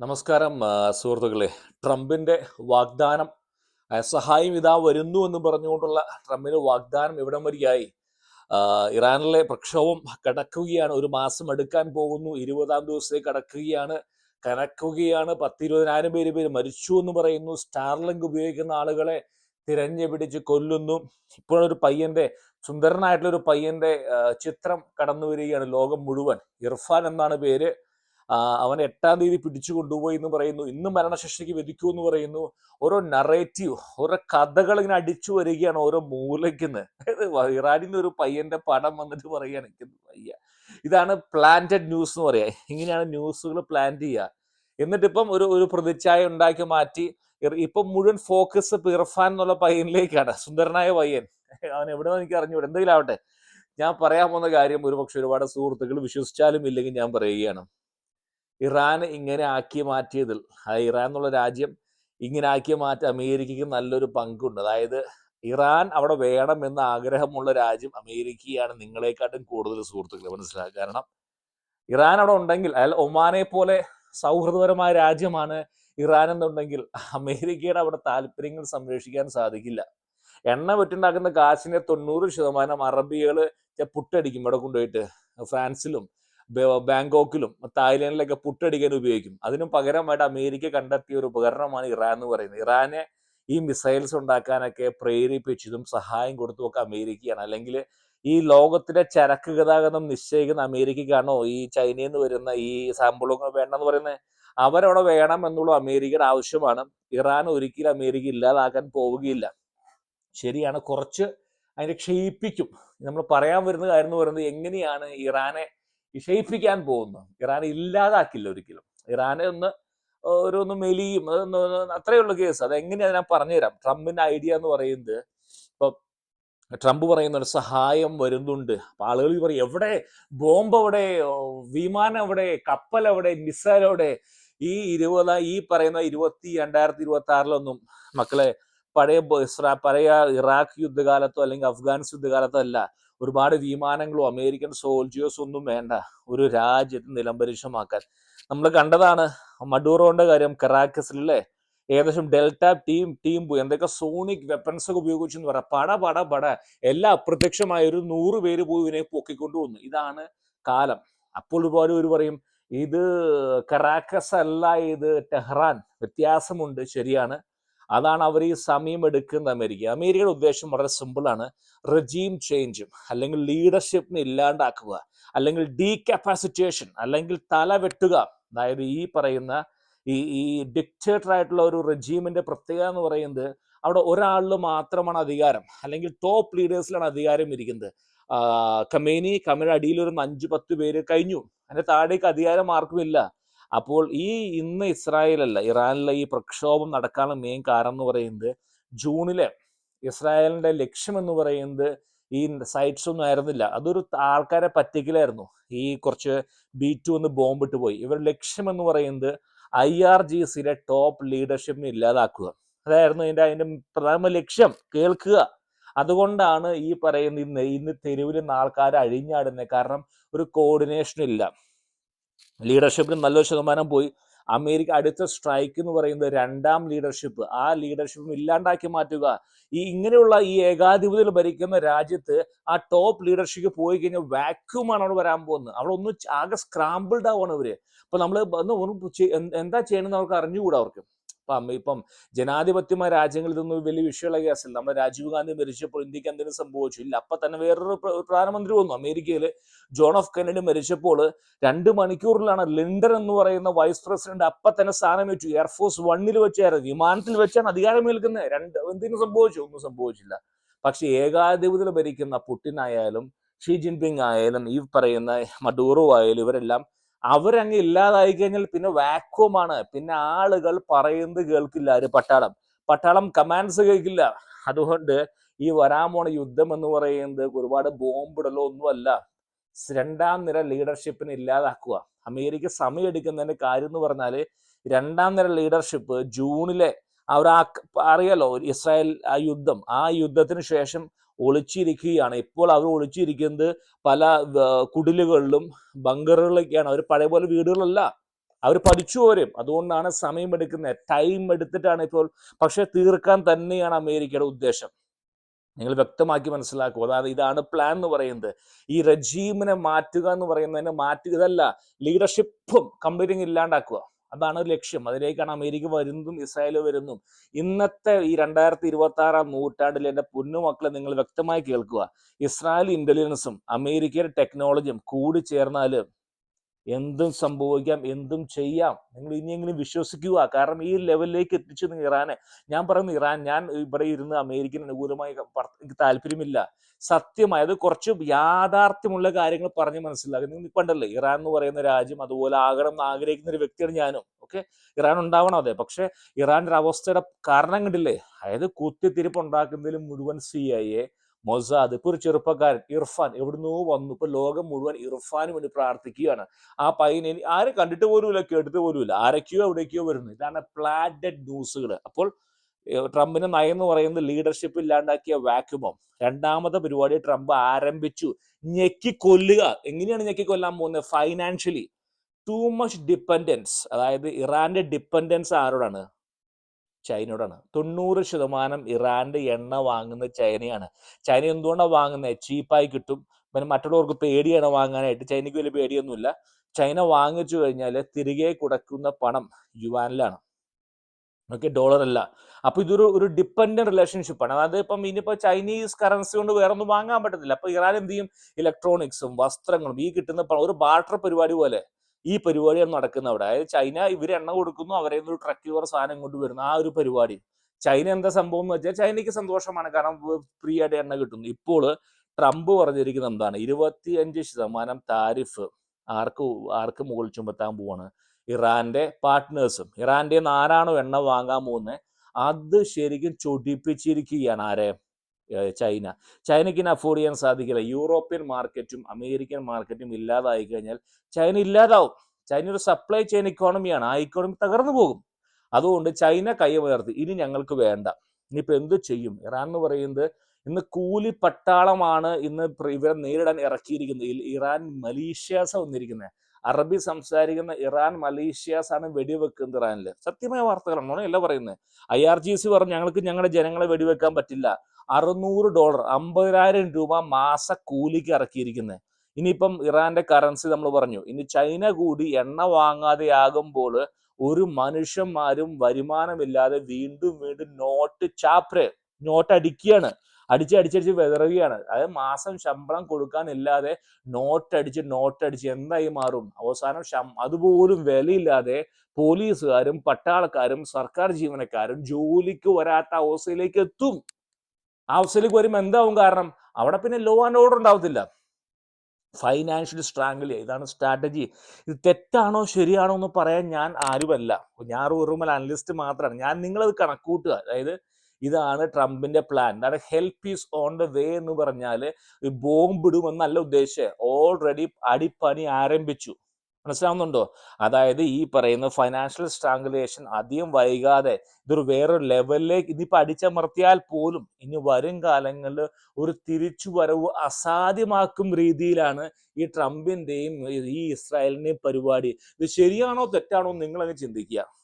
നമസ്കാരം സുഹൃത്തുക്കളെ. ട്രംപിന്റെ വാഗ്ദാനം സഹായം ഇതാ വരുന്നു എന്ന് പറഞ്ഞുകൊണ്ടുള്ള ട്രംപിന്റെ വാഗ്ദാനം ഇവിടം വരിയായി. ഇറാനിലെ പ്രക്ഷോഭം കടക്കുകയാണ്. ഒരു മാസം എടുക്കാൻ പോകുന്നു. ഇരുപതാം ദിവസത്തേക്ക് കടക്കുകയാണ്. കനക്കുകയാണ്. പത്തിരുപതിനായിരം പേര് പേര് മരിച്ചു എന്ന് പറയുന്നു. സ്റ്റാർലിങ്ക് ഉപയോഗിക്കുന്ന ആളുകളെ തിരഞ്ഞു പിടിച്ച് കൊല്ലുന്നു ഇപ്പോഴൊരു പയ്യന്റെ സുന്ദരനായിട്ടുള്ള ഒരു പയ്യന്റെ ചിത്രം കടന്നു വരികയാണ് ലോകം മുഴുവൻ. ഇർഫാൻ എന്നാണ് പേര്. അവൻ എട്ടാം തീയതി പിടിച്ചു കൊണ്ടുപോയി എന്ന് പറയുന്നു. ഇന്ന് മരണശിക്ഷയ്ക്ക് വിധിക്കൂ എന്ന് പറയുന്നു. ഓരോ നറേറ്റീവ് ഓരോ കഥകൾ ഇങ്ങനെ അടിച്ചു വരികയാണ് ഓരോ മൂലയ്ക്കുന്ന്. അതായത് ഇറാനിൽ നിന്ന് ഒരു പയ്യന്റെ പടം വന്നിട്ട് പറയുകയാണ് എനിക്ക് വയ്യ. ഇതാണ് പ്ലാന്റഡ് ന്യൂസ് എന്ന് പറയാ. ഇങ്ങനെയാണ് ന്യൂസുകൾ പ്ലാൻ ചെയ്യുക. എന്നിട്ട് ഇപ്പം ഒരു ഒരു പ്രതിച്ഛായ ഉണ്ടാക്കി മാറ്റി. ഇപ്പൊ മുഴുവൻ ഫോക്കസ് ഇർഫാൻ എന്നുള്ള പയ്യനിലേക്കാണ്. സുന്ദരനായ പയ്യൻ. അവൻ എവിടെ നിന്ന് എനിക്ക് അറിഞ്ഞൂടെ എന്തെങ്കിലും ആവട്ടെ. ഞാൻ പറയാൻ പോകുന്ന കാര്യം ഒരുപക്ഷെ ഒരുപാട് സുഹൃത്തുക്കൾ വിശ്വസിച്ചാലും ഇല്ലെങ്കിൽ ഞാൻ പറയുകയാണ്. ഇറാൻ ഇങ്ങനെ ആക്കി മാറ്റിയതിൽ ഇറാൻ എന്നുള്ള രാജ്യം ഇങ്ങനെ ആക്കി മാറ്റി അമേരിക്കയ്ക്ക് നല്ലൊരു പങ്കുണ്ട്. അതായത് ഇറാൻ അവിടെ വേണമെന്ന് ആഗ്രഹമുള്ള രാജ്യം അമേരിക്കയാണ് നിങ്ങളെക്കാട്ടും കൂടുതൽ സുഹൃത്തുക്കൾ മനസ്സിലാക്കുക കാരണം ഇറാൻ അവിടെ ഉണ്ടെങ്കിൽ അയാൾ ഒമാനെ പോലെ സൗഹൃദപരമായ രാജ്യമാണ് ഇറാൻ എന്നുണ്ടെങ്കിൽ അമേരിക്കയുടെ അവിടെ താല്പര്യങ്ങൾ സംരക്ഷിക്കാൻ സാധിക്കില്ല. എണ്ണ വെട്ടുണ്ടാക്കുന്ന കാശിനെ തൊണ്ണൂറ് ശതമാനം അറബികൾ പുട്ടടിക്കും ഇവിടെ കൊണ്ടുപോയിട്ട് ഫ്രാൻസിലും. ബാങ്കോക്കിലും തായ്ലൻഡിലൊക്കെ പുട്ടടിക്കാൻ ഉപയോഗിക്കും. അതിനു പകരമായിട്ട് അമേരിക്ക കണ്ടെത്തിയ ഒരു ഉപകരണമാണ് ഇറാൻ എന്ന് പറയുന്നത്. ഇറാനെ ഈ മിസൈൽസ് ഉണ്ടാക്കാനൊക്കെ പ്രേരിപ്പിച്ചതും സഹായം കൊടുത്തും ഒക്കെ അമേരിക്കയാണ്. അല്ലെങ്കിൽ ഈ ലോകത്തിലെ ചരക്ക് ഗതാഗതം നിശ്ചയിക്കുന്ന അമേരിക്കക്കാണോ ഈ ചൈനയിൽ നിന്ന് വരുന്ന ഈ സാമ്പിളൊക്കെ വേണ്ടെന്ന് പറയുന്നത്? അവരവിടെ വേണം എന്നുള്ള അമേരിക്കയുടെ ആവശ്യമാണ്. ഇറാൻ ഒരിക്കലും അമേരിക്ക ഇല്ലാതാക്കാൻ പോവുകയില്ല. ശരിയാണ്. കുറച്ച് അതിനെ ക്ഷയിപ്പിക്കും. നമ്മൾ പറയാൻ വരുന്ന കാര്യം എന്ന് പറയുന്നത് എങ്ങനെയാണ് ഇറാനെ ക്ഷയിപ്പിക്കാൻ പോകുന്നു. ഇറാൻ ഇല്ലാതാക്കില്ല ഒരിക്കലും. ഇറാനെ ഒന്ന് ഒരു ഒന്ന് മെലിയും അത്രയേ ഉള്ളൂ കേസ്. അത് എങ്ങനെയാ ഞാൻ പറഞ്ഞുതരാം. ട്രംപിന്റെ ഐഡിയ എന്ന് പറയുന്നത് ഇപ്പൊ ട്രംപ് പറയുന്ന ഒരു സഹായം വരുന്നുണ്ട്. അപ്പൊ ആളുകൾ പറയും എവിടെ? ബോംബ് എവിടെ? വിമാനം എവിടെ? കപ്പൽ എവിടെ? മിസൈൽ എവിടെ? ഈ ഇരുപത് ഈ പറയുന്ന ഇരുപത്തി രണ്ടായിരത്തി ഇരുപത്തി ആറിലൊന്നും മക്കളെ പഴയ പഴയ ഇറാഖ് യുദ്ധകാലത്തോ അല്ലെങ്കിൽ അഫ്ഗാനിസ് യുദ്ധകാലത്തോ അല്ല. ഒരുപാട് വിമാനങ്ങളോ അമേരിക്കൻ സോൾജിയോസോ ഒന്നും വേണ്ട. ഒരു രാജ്യത്ത് നിലംപരീക്ഷമാക്കാൻ നമ്മൾ കണ്ടതാണ് മഡൂറോന്റെ കാര്യം കറാക്കസിലല്ലേ ഏകദേശം ഡെൽറ്റ ടീം ടീം പോയി എന്തൊക്കെ സോണിക് വെപ്പൺസ് ഒക്കെ ഉപയോഗിച്ചു എന്ന് പറയാം. പട പട പട. എല്ലാം അപ്രത്യക്ഷമായ ഒരു നൂറ് പേര് പോയി ഇവനെ പൊക്കിക്കൊണ്ടു വന്നു. ഇതാണ് കാലം. അപ്പോൾ ഒരുപാട് പേര് പറയും ഇത് കറാക്കസ് അല്ല ഇത് ടെഹ്റാൻ. വ്യത്യാസമുണ്ട്. ശരിയാണ്. അതാണ് അവർ ഈ സമയം എടുക്കുന്നത് അമേരിക്ക. അമേരിക്കയുടെ ഉദ്ദേശം വളരെ സിമ്പിളാണ് റെജീം ചേഞ്ചും അല്ലെങ്കിൽ ലീഡർഷിപ്പിനെ ഇല്ലാണ്ടാക്കുക അല്ലെങ്കിൽ ഡീകപ്പാസിറ്റേഷൻ അല്ലെങ്കിൽ തല വെട്ടുക. അതായത് ഈ പറയുന്ന ഈ ഈ ഡിക്റ്റേറ്റർ ആയിട്ടുള്ള ഒരു റെജീമിന്റെ പ്രത്യേകത എന്ന് പറയുന്നത് അവിടെ ഒരാളിൽ മാത്രമാണ് അധികാരം അല്ലെങ്കിൽ ടോപ്പ് ലീഡേഴ്സിലാണ് അധികാരം ഇരിക്കുന്നത്. കമേനി കമയുടെ അടിയിൽ ഒരു അഞ്ച് പത്ത് പേര് കഴിഞ്ഞു. അതിന്റെ താഴേക്ക് അധികാരം ആർക്കും ഇല്ല. അപ്പോൾ ഈ ഇന്ന് ഇസ്രായേലല്ല ഇറാനിലെ ഈ പ്രക്ഷോഭം നടക്കാനുള്ള മെയിൻ കാരണം എന്ന് പറയുന്നത് ജൂണിലെ ഇസ്രായേലിന്റെ ലക്ഷ്യം എന്ന് പറയുന്നത് ഈ സൈറ്റ്സ് ഒന്നും ആയിരുന്നില്ല. അതൊരു ആൾക്കാരെ പറ്റിക്കലായിരുന്നു. ഈ കുറച്ച് ബി ടു ഒന്ന് ബോംബിട്ട് പോയി. ഇവരുടെ ലക്ഷ്യം എന്ന് പറയുന്നത് ഐ ആർ ജി സിയിലെ ടോപ്പ് ലീഡർഷിപ്പിനെ ഇല്ലാതാക്കുക. അതായിരുന്നു അതിന്റെ അതിന്റെ പ്രധാന ലക്ഷ്യം കേൾക്കുക. അതുകൊണ്ടാണ് ഈ പറയുന്ന ഇന്ന് ഇന്ന് തെരുവിൽ നിന്ന് ആൾക്കാർ അഴിഞ്ഞാടുന്നത്. കാരണം ഒരു കോർഡിനേഷൻ ഇല്ല. ലീഡർഷിപ്പിന് നല്ലൊരു ശതമാനം പോയി. അമേരിക്ക അടുത്ത സ്ട്രൈക്ക് എന്ന് പറയുന്നത് രണ്ടാം ലീഡർഷിപ്പ് ആ ലീഡർഷിപ്പും ഇല്ലാണ്ടാക്കി മാറ്റുക. ഈ ഇങ്ങനെയുള്ള ഈ ഏകാധിപതിയിൽ ഭരിക്കുന്ന രാജ്യത്ത് ആ ടോപ്പ് ലീഡർഷിപ്പ് പോയി കഴിഞ്ഞാൽ വാക്യൂമാണ് അവിടെ വരാൻ പോകുന്നത്. അവിടെ ഒന്ന് ആകെ സ്ക്രാമ്പിൾഡ് ആവുകയാണ് ഇവർ. അപ്പൊ നമ്മൾ എന്താ ചെയ്യണമെന്ന് അവർക്ക് അറിഞ്ഞുകൂടാ അവർക്ക്. ഇപ്പം ഇപ്പം ജനാധിപത്യമായ രാജ്യങ്ങളിൽ ഇതൊന്നും വലിയ വിഷയമുള്ള കേസല്ല. നമ്മുടെ രാജീവ് ഗാന്ധി മരിച്ചപ്പോൾ ഇന്ത്യയ്ക്ക് എന്തെങ്കിലും സംഭവിച്ചു? ഇല്ല. അപ്പൊ തന്നെ വേറൊരു പ്രധാനമന്ത്രി വന്നു അമേരിക്കയിൽ ജോൺ ഓഫ് കെന്നഡി മരിച്ചപ്പോൾ രണ്ട് മണിക്കൂറിലാണ് ലിൻഡൻ എന്ന് പറയുന്ന വൈസ് പ്രസിഡന്റ് അപ്പൊ തന്നെ സ്ഥാനം വെച്ചു എയർഫോഴ്സ് വണ്ണിൽ വെച്ചായിരുന്നു. വിമാനത്തിൽ വെച്ചാണ് അധികാരം ഏൽക്കുന്നത്. രണ്ട് എന്തെങ്കിലും സംഭവിച്ചു? ഒന്നും സംഭവിച്ചില്ല. പക്ഷെ ഏകാധിപതിയിൽ ഭരിക്കുന്ന പുടിൻ ആയാലും ഷീ ജിൻപിങ് ആയാലും ഈ പറയുന്ന മഡൂറോ ആയാലും ഇവരെല്ലാം അവരങ്ങ് ഇല്ലാതായി കഴിഞ്ഞാൽ പിന്നെ വാക്വമാണ്. പിന്നെ ആളുകൾ പറയുന്നത് കേൾക്കില്ല ഒരു പട്ടാളം. പട്ടാളം കമാൻഡ്സ് കേൾക്കില്ല. അതുകൊണ്ട് ഈ വരാൻ പോണ യുദ്ധം എന്ന് പറയുന്നത് ഒരുപാട് ബോംബിടലോ ഒന്നുമല്ല. രണ്ടാം നിര ലീഡർഷിപ്പിനെ ഇല്ലാതാക്കുക. അമേരിക്ക സമയം എടുക്കുന്നതിന്റെ കാര്യം എന്ന് പറഞ്ഞാൽ രണ്ടാം നിര ലീഡർഷിപ്പ് ജൂണിലെ അവർ ആ അറിയാലോ ഇസ്രായേൽ ആ യുദ്ധം. ആ യുദ്ധത്തിന് ശേഷം ഒളിച്ചിരിക്കുകയാണ്. ഇപ്പോൾ അവർ ഒളിച്ചിരിക്കുന്നത് പല കുടിലുകളിലും ബങ്കറുകളിലൊക്കെയാണ്. അവർ പഴയ പോലെ വീടുകളല്ല. അവർ പഠിച്ചു വരും അതുകൊണ്ടാണ് സമയമെടുക്കുന്നത് ടൈം എടുത്തിട്ടാണ് ഇപ്പോൾ. പക്ഷേ തീർക്കാൻ തന്നെയാണ് അമേരിക്കയുടെ ഉദ്ദേശം. നിങ്ങൾ വ്യക്തമാക്കി മനസ്സിലാക്കുക. അതായത് ഇതാണ് പ്ലാൻ എന്ന് പറയുന്നത്. ഈ റജീമിനെ മാറ്റുക എന്ന് പറയുന്നതിനെ മാറ്റുക ഇതല്ല. ലീഡർഷിപ്പും കംപ്ലീറ്റിംഗ് ഇല്ലാണ്ടാക്കുക. അതാണ് ലക്ഷ്യം. അതിലേക്കാണ് അമേരിക്ക വരുന്നതും ഇസ്രായേൽ വരുന്നതും. ഇന്നത്തെ ഈ രണ്ടായിരത്തി ഇരുപത്തി ആറാം നൂറ്റാണ്ടിൽ എന്റെ പൊന്നുമക്കളെ നിങ്ങൾ വ്യക്തമായി കേൾക്കുക. ഇസ്രായേൽ ഇന്റലിജൻസും അമേരിക്കയുടെ ടെക്നോളജിയും കൂടി ചേർന്നാൽ എന്തും സംഭവിക്കാം എന്തും ചെയ്യാം. നിങ്ങൾ ഇനിയെങ്കിലും വിശ്വസിക്കുക. കാരണം ഈ ലെവലിലേക്ക് എത്തിച്ചു ഇറാനെ. ഞാൻ പറയുന്നു ഇറാൻ ഞാൻ ഇവിടെ ഇരുന്ന് അമേരിക്കൻ അനുകൂലമായി താല്പര്യമില്ല. സത്യമായത് കുറച്ച് യാഥാർത്ഥ്യമുള്ള കാര്യങ്ങൾ പറഞ്ഞ് മനസ്സിലാക്കി. നിങ്ങൾ കണ്ടല്ലേ ഇറാൻ എന്ന് പറയുന്ന രാജ്യം അതുപോലെ ആകണം എന്ന് ആഗ്രഹിക്കുന്ന ഒരു വ്യക്തിയാണ് ഞാനും. ഓക്കെ? ഇറാൻ ഉണ്ടാവണം അതെ. പക്ഷെ ഇറാന്റെ അവസ്ഥയുടെ കാരണം കണ്ടില്ലേ? അതായത് കുത്തിത്തിരിപ്പ് ഉണ്ടാക്കുന്നതിൽ മുഴുവൻ സി ഐ എ മൊസാദ്. ഇപ്പോൾ ഒരു ചെറുപ്പക്കാരൻ ഇർഫാൻ എവിടുന്നോ വന്നു. ഇപ്പൊ ലോകം മുഴുവൻ ഇർഫാന് വേണ്ടി പ്രാർത്ഥിക്കുകയാണ്. ആ പയ്യനെ ആരെ കണ്ടിട്ട് പോലുമില്ല കേട്ടിട്ട് പോലുമില്ല. ആരൊക്കെയോ എവിടേക്കോ വരുന്നു. ഇതാണ് പ്ലാറ്റഡ് ന്യൂസുകൾ. അപ്പോൾ ട്രംപിന് നയം എന്ന് പറയുന്നത് ലീഡർഷിപ്പ് ഇല്ലാണ്ടാക്കിയ വാക്യുമം. രണ്ടാമത്തെ പരിപാടി ട്രംപ് ആരംഭിച്ചു. ഞെക്കി കൊല്ലുക എങ്ങനെയാണ് ഞെക്കി കൊല്ലാൻ പോകുന്നത്? ഫൈനാൻഷ്യലി ടു മച്ച് ഡിപ്പെൻഡൻസ് അതായത് ഇറാന്റെ ഡിപ്പെൻഡൻസ് ആരോടാണ്? ചൈനയോടാണ്. തൊണ്ണൂറ് ശതമാനം ഇറാന്റെ എണ്ണ വാങ്ങുന്നത് ചൈനയാണ്. ചൈന എന്തുകൊണ്ടാണ് വാങ്ങുന്നത് ചീപ്പായി കിട്ടും. പിന്നെ മറ്റുള്ളവർക്ക് പേടിയാണ് വാങ്ങാനായിട്ട്. ചൈനയ്ക്ക് വലിയ പേടിയൊന്നുമില്ല. ചൈന വാങ്ങിച്ചു കഴിഞ്ഞാൽ തിരികെ കൊടുക്കുന്ന പണം യുവാനിലാണ്. ഓക്കെ ഡോളർ അല്ല അപ്പൊ ഇതൊരു ഒരു ഡിപ്പെൻഡന്റ് റിലേഷൻഷിപ്പ് ആണ് അതായത് ഇപ്പം ഇനിയിപ്പോ ചൈനീസ് കറൻസി കൊണ്ട് വേറെ ഒന്നും വാങ്ങാൻ പറ്റത്തില്ല. അപ്പൊ ഇറാൻ എന്ത് ചെയ്യും? ഇലക്ട്രോണിക്സും വസ്ത്രങ്ങളും ഈ കിട്ടുന്ന ഒരു ബാർട്ടർ പരിപാടി പോലെ ഈ പരിപാടിയാണ് നടക്കുന്നത് അവിടെ. അതായത് ചൈന ഇവർ എണ്ണ കൊടുക്കുന്നു അവരെ ഒരു ട്രക്കിൽ കുറേ സാധനം കൊണ്ടുവരുന്നു ആ ഒരു പരിപാടി. ചൈന എന്താ സംഭവം എന്ന് വെച്ചാൽ ചൈനയ്ക്ക് സന്തോഷമാണ്. കാരണം ഫ്രീ ആയിട്ട് എണ്ണ കിട്ടുന്നു. ഇപ്പോൾ ട്രംപ് പറഞ്ഞിരിക്കുന്നത് എന്താണ്? ഇരുപത്തി അഞ്ച് ശതമാനം താരിഫ് ആർക്ക് ആർക്ക് മുകളിൽ ചുമത്താൻ പോവാണ്? ഇറാന്റെ പാർട്ട്നേഴ്സും ഇറാന്റെ ആരാണോ എണ്ണ വാങ്ങാൻ പോകുന്നത്? അത് ശരിക്കും ചൊടിപ്പിച്ചിരിക്കുകയാണ്. ആരെ? ചൈന. ചൈനയ്ക്ക് അഫോർഡ് ചെയ്യാൻ സാധിക്കില്ല. യൂറോപ്യൻ മാർക്കറ്റും അമേരിക്കൻ മാർക്കറ്റും ഇല്ലാതായി കഴിഞ്ഞാൽ ചൈന ഇല്ലാതാവും. ചൈന ഒരു സപ്ലൈ ചെയിൻ ഇക്കോണമിയാണ് ആ ഇക്കോണമി തകർന്നു പോകും. അതുകൊണ്ട് ചൈന കൈമുയർത്തി ഇനി ഞങ്ങൾക്ക് വേണ്ട. ഇനിയിപ്പോൾ എന്ത് ചെയ്യും? ഇറാൻ എന്ന് പറയുന്നത് ഇന്ന് കൂലി പട്ടാളമാണ് ഇന്ന് ഇവരെ നേരിടാൻ ഇറക്കിയിരിക്കുന്നത്. ഇറാൻ മലീഷ്യാസ് വന്നിരിക്കുന്നത് അറബി സംസാരിക്കുന്ന ഇറാൻ മലേഷ്യാസ് ആണ് വെടിവെക്കുന്നത് ഇറാനിൽ സത്യമായ വാർത്തകളാണ്. അല്ല പറയുന്നത് ഐ ആർ ജി സി പറഞ്ഞു ഞങ്ങൾക്ക് ഞങ്ങളുടെ ജനങ്ങളെ വെടിവെക്കാൻ പറ്റില്ല. അറുന്നൂറ് ഡോളർ അമ്പതിനായിരം രൂപ മാസ കൂലിക്ക് ഇറക്കിയിരിക്കുന്നത് ഇനിയിപ്പം ഇറാന്റെ കറൻസി നമ്മൾ പറഞ്ഞു. ഇനി ചൈന കൂടി എണ്ണ വാങ്ങാതെ ആകുമ്പോൾ ഒരു മനുഷ്യന്മാരും വരുമാനമില്ലാതെ വീണ്ടും വീണ്ടും നോട്ട് ചാപ്ര നോട്ട് അടിക്കുകയാണ്. അടിച്ച് അടിച്ചടിച്ച് വിതറുകയാണ്. അതായത് മാസം ശമ്പളം കൊടുക്കാനില്ലാതെ നോട്ടടിച്ച് നോട്ടടിച്ച് എന്തായി മാറും? അവസാനം ശം അതുപോലും വിലയില്ലാതെ പോലീസുകാരും പട്ടാളക്കാരും സർക്കാർ ജീവനക്കാരും ജോലിക്ക് വരാത്ത അവസ്ഥയിലേക്ക് എത്തും. അവസ്ഥയിലേക്ക് വരുമ്പോൾ എന്താവും കാരണം അവിടെ പിന്നെ ലോ ആൻഡ് ഓർഡർ ഉണ്ടാവത്തില്ല. ഫൈനാൻഷ്യൽ സ്ട്രാങ്കിൾ ഇതാണ് സ്ട്രാറ്റജി ഇത് തെറ്റാണോ ശരിയാണോ എന്ന് പറയാൻ ഞാൻ ആരുമല്ല. ഞാൻ വെറും അനലിസ്റ്റ് മാത്രമാണ് ഞാൻ നിങ്ങളത് കണക്കൂട്ടുക. അതായത് ഇതാണ് ട്രംപിന്റെ പ്ലാൻ എന്താണ്? Help is on the way എന്ന് പറഞ്ഞാൽ ബോംബ് ഇടുമെന്നല്ല ഉദ്ദേശിച്ചത് ഓൾറെഡി അടിപ്പണി ആരംഭിച്ചു. മനസ്സിലാവുന്നുണ്ടോ? അതായത് ഈ പറയുന്ന ഫൈനാൻഷ്യൽ സ്ട്രാങ്കുലേഷൻ അധികം വൈകാതെ ഇതൊരു വേറൊരു ലെവലിലേക്ക് ഇനിയിപ്പോൾ അടിച്ചമർത്തിയാൽ പോലും ഇനി വരും കാലങ്ങളിൽ ഒരു തിരിച്ചുവരവ് അസാധ്യമാക്കും രീതിയിലാണ് ഈ ട്രംപിന്റെയും ഈ ഇസ്രായേലിന്റെയും പരിപാടി. ഇത് ശരിയാണോ തെറ്റാണോ നിങ്ങളങ്ങ് ചിന്തിക്കുക.